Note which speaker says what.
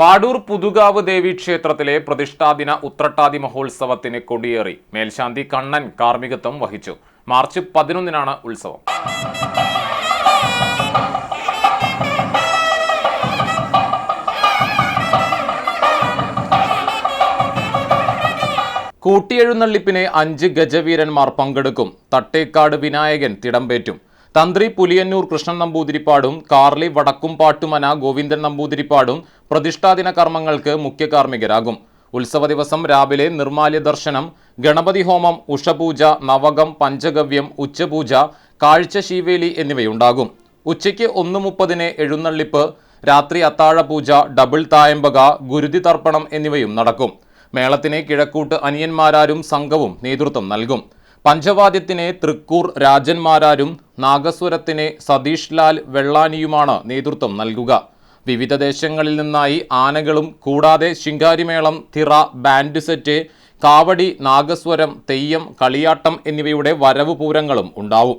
Speaker 1: പാടൂർ പുതുകാവ് ദേവി ക്ഷേത്രത്തിലെ പ്രതിഷ്ഠാദിന ഉത്രട്ടാതി മഹോത്സവത്തിന് കൊടിയേറി. മേൽശാന്തി കണ്ണൻ കാർമ്മികത്വം വഹിച്ചു. മാർച്ച് പതിനൊന്നിനാണ് ഉത്സവം. കൂട്ടിയെഴുന്നള്ളിപ്പിന് അഞ്ച് ഗജവീരന്മാർ പങ്കെടുക്കും. തട്ടേക്കാട് വിനായകൻ തിടമ്പേറ്റും. തന്ത്രി പുലിയന്നൂർ കൃഷ്ണൻ നമ്പൂതിരിപ്പാടും കാർലി വടക്കുംപാട്ടുമന ഗോവിന്ദൻ നമ്പൂതിരിപ്പാടും പ്രതിഷ്ഠാദിന കർമ്മങ്ങൾക്ക് മുഖ്യ കാർമ്മികരാകും. ഉത്സവ ദിവസം രാവിലെ നിർമാല്യ ദർശനം ഗണപതി ഹോമം ഉഷപൂജ നവകം പഞ്ചഗവ്യം ഉച്ചപൂജ കാഴ്ച ശീവേലി എന്നിവയുണ്ടാകും. ഉച്ചയ്ക്ക് ഒന്ന് മുപ്പതിന് എഴുന്നള്ളിപ്പ് രാത്രി അത്താഴപൂജ ഡബിൾ തായമ്പക ഗുരുതി തർപ്പണം എന്നിവയും നടക്കും. മേളത്തിന് കിഴക്കൂട്ട് അനിയന്മാരാരും സംഘവും നേതൃത്വം നൽകും. പഞ്ചവാദ്യത്തിന് തൃക്കൂർ രാജന്മാരാരും നാഗസ്വരത്തിനെ സതീഷ് ലാൽ വെള്ളാനിയുമാണ് നേതൃത്വം നൽകുക. വിവിധ ദേശങ്ങളിൽ നിന്നായി ആനകളും കൂടാതെ ശിങ്കാരിമേളം തിറ ബാൻഡ് സെറ്റ് കാവടി നാഗസ്വരം തെയ്യം കളിയാട്ടം എന്നിവയുടെ വരവ് പൂരങ്ങളും ഉണ്ടാവും.